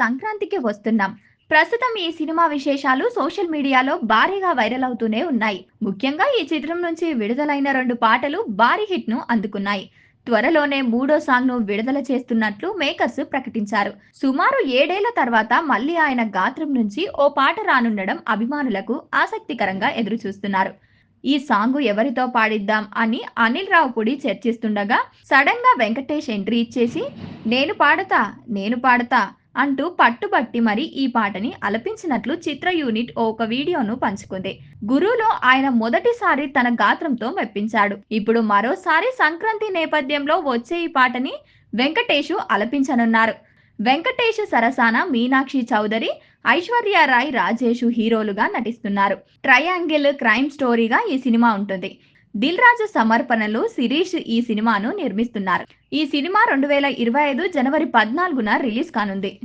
సంక్రాంతికి వస్తున్నాం. ప్రస్తుతం ఈ సినిమా విశేషాలు సోషల్ మీడియాలో భారీగా వైరల్ అవుతూనే ఉన్నాయి. ముఖ్యంగా ఈ చిత్రం నుంచి విడుదలైన రెండు పాటలు భారీ హిట్ను అందుకున్నాయి. త్వరలోనే మూడో సాంగ్ను విడుదల చేస్తున్నట్లు మేకర్స్ ప్రకటించారు. సుమారు ఏడేళ్ళ తర్వాత మళ్ళీ ఆయన గాత్రం నుంచి ఓ పాట రానుండడం అభిమానులకు ఆసక్తికరంగా ఎదురుచూస్తున్నారు. ఈ సాంగ్ ఎవరితో పాడిద్దాం అని అనిల్ రావుపూడి చర్చిస్తుండగా సడన్గా వెంకటేష్ ఎంట్రీ ఇచ్చేసి నేను పాడతా నేను పాడతా అంటూ పట్టుబట్టి మరి ఈ పాటని అలపించినట్లు చిత్ర యూనిట్ ఒక వీడియోను పంచుకుంది. గురువులో ఆయన మొదటిసారి తన గాత్రంతో మెప్పించాడు. ఇప్పుడు మరోసారి సంక్రాంతి నేపథ్యంలో వచ్చే ఈ పాటని వెంకటేషు అలపించనున్నారు. వెంకటేష్ సరసాన మీనాక్షి చౌదరి ఐశ్వర్య రాయ్ రాజేషు హీరోలుగా నటిస్తున్నారు. ట్రయాంగిల్ క్రైమ్ స్టోరీగా ఈ సినిమా ఉంటుంది. దిల్ రాజు సమర్పణలు శిరీష్ ఈ సినిమాను నిర్మిస్తున్నారు. ఈ సినిమా రెండు వేల ఇరవై ఐదు జనవరి పద్నాలుగున రిలీజ్ కానుంది.